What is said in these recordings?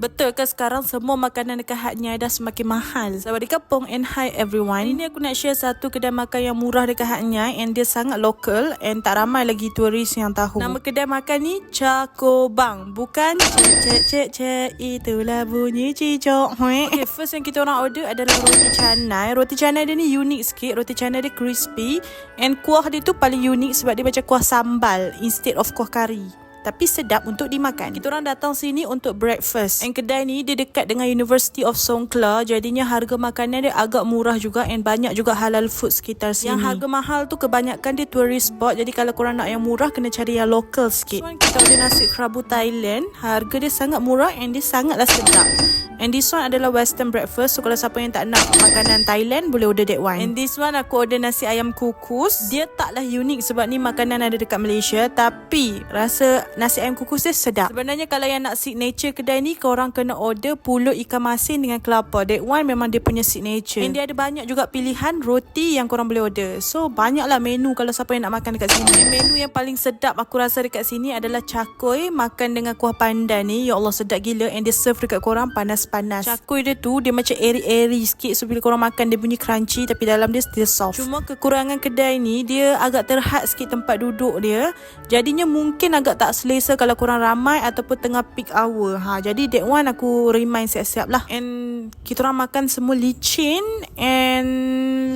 Betul ke sekarang semua makanan dekat Hatnya dah semakin mahal? Sawadee Pong and hi everyone. Hari ni aku nak share satu kedai makan yang murah dekat Hatnya and dia sangat local and tak ramai lagi turis yang tahu. Nama kedai makan ni Cakobang. Bukan cek cek cek cek itulah bunyi cicok. Okay, first yang kita orang order adalah roti canai. Roti canai dia ni unik sikit. Roti canai dia crispy and kuah dia tu paling unik sebab dia macam kuah sambal instead of kuah kari tapi sedap untuk dimakan. Kita orang datang sini untuk breakfast. And kedai ni dia dekat dengan University of Songkla, jadinya harga makanan dia agak murah juga and banyak juga halal food sekitar sini. Yang harga mahal tu kebanyakan dia tourist spot, jadi kalau korang nak yang murah kena cari yang local sikit. So, kita order nasi kerabu Thailand, harga dia sangat murah and dia sangatlah sedap. And this one adalah western breakfast. So kalau siapa yang tak nak makanan Thailand boleh order that one. And this one aku order nasi ayam kukus. Dia taklah unik sebab ni makanan ada dekat Malaysia tapi rasa nasi ayam kukus dia sedap. Sebenarnya kalau yang nak signature kedai ni korang kena order pulut ikan masin dengan kelapa. That one memang dia punya signature. And dia ada banyak juga pilihan roti yang korang boleh order. So banyaklah menu kalau siapa yang nak makan dekat sini. Menu yang paling sedap aku rasa dekat sini adalah cakoi makan dengan kuah pandan ni. Ya Allah sedap gila and dia serve dekat korang panas panas. Cakui dia tu dia macam airy-airy sikit so bila korang makan dia bunyi crunchy tapi dalam dia still soft. Cuma kekurangan kedai ni dia agak terhad sikit tempat duduk dia. Jadinya mungkin agak tak selesa kalau korang ramai ataupun tengah peak hour. Ha jadi that one aku remind siap-siap lah. And kita orang makan semua licin and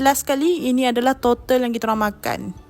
last kali ini adalah total yang kita orang makan.